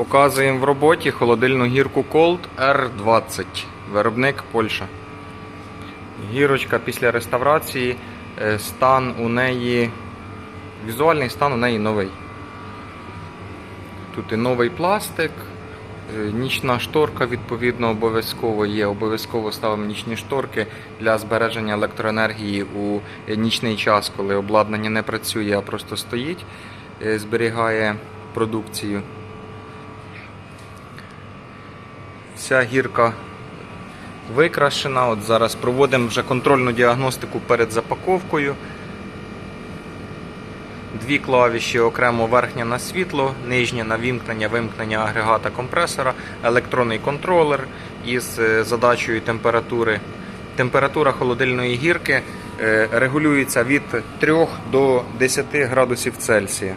Показуємо в роботі холодильну гірку Colt R20, виробник Польща. Гірочка після реставрації, е, стан у неї, візуальний стан у неї новий. Тут і новий пластик, е, нічна шторка відповідно обов'язково є. Обов'язково ставимо нічні шторки для збереження електроенергії у нічний час, коли обладнання не працює, а просто стоїть, е, зберігає продукцію. Вся гірка викрашена. От зараз проводимо вже контрольну діагностику перед запаковкою. Дві клавіші окремо верхня на світло, нижня на вімкнення, вимкнення агрегата компресора, електронний контролер із е, задачею температури. Температура холодильної гірки е, регулюється від 3 до 10 градусів Цельсія.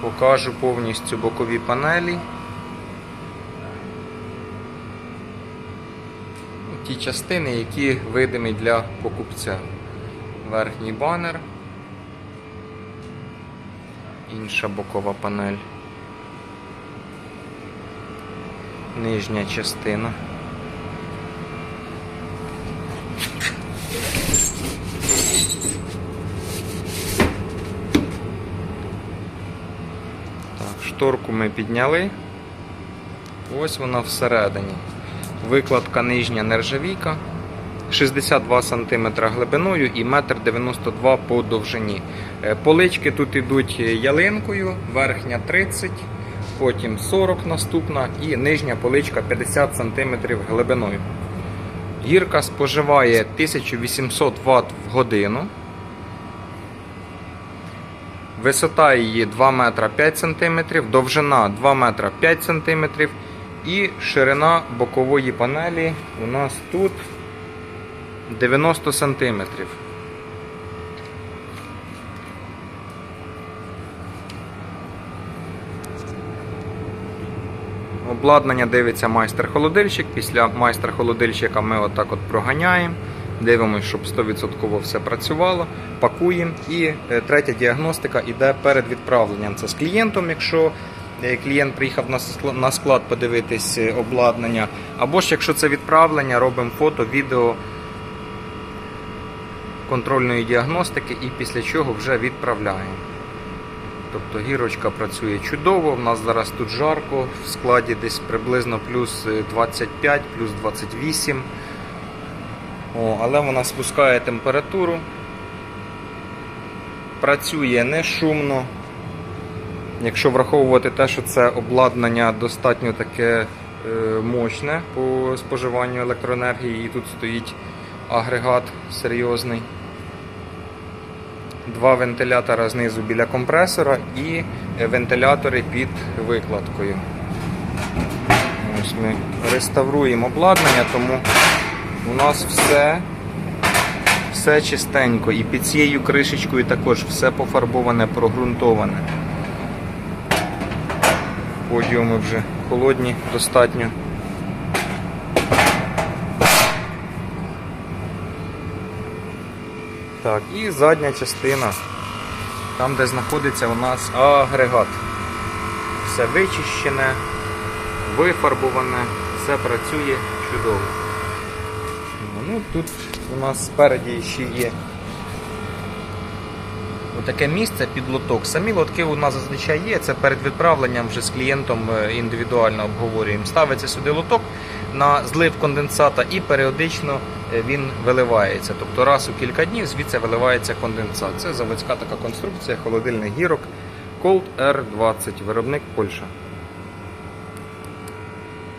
Покажу повністю бокові панелі. Ті частини, які видимі для покупця. Верхній банер, інша бокова панель, нижня частина. Так, шторку ми підняли. Ось вона всередині. Викладка нижня нержавійка. 62 см глибиною і 1,92 м по довжині. Е, Полички тут йдуть ялинкою, верхня 30, потім 40 наступна і нижня поличка 50 см глибиною. Гірка споживає 1800 Вт в годину. Висота її 2 метра 5 см, довжина 2 метра 5 см і ширина бокової панелі у нас тут 90 см. Обладнання дивиться майстер-холодильщик. Після майстер-холодильщика ми отак от проганяємо. Дивимося, щоб 100% все працювало, пакуємо. І е, третя діагностика йде перед відправленням. Це з клієнтом, якщо е, клієнт приїхав на склад- подивитись е, обладнання. Або ж якщо це відправлення, робимо фото, відео контрольної діагностики і після чого вже відправляємо. Тобто гірочка працює чудово, в нас зараз тут жарко, в складі десь приблизно плюс е, 25, плюс 28. О, але вона спускає температуру, працює не шумно. Якщо враховувати те, що це обладнання достатньо таке е, мощне по споживанню електроенергії, і тут стоїть агрегат серйозний. Два вентилятора знизу біля компресора і вентилятори під викладкою. Ось ми реставруємо обладнання, тому у нас все, все чистенько. І під цією кришечкою також все пофарбоване, прогрунтоване. Подіуми вже холодні достатньо. Так, і задня частина, там де знаходиться у нас агрегат. Все вичищене, вифарбоване, все працює чудово. Ну, Тут у нас спереді ще є таке місце під лоток. Самі лотки у нас зазвичай є. Це перед відправленням вже з клієнтом е, індивідуально обговорюємо. Ставиться сюди лоток на злив конденсата і періодично е, він виливається. Тобто раз у кілька днів звідси виливається конденсат. Це заводська така конструкція холодильних гірок Colt R20, виробник Польща.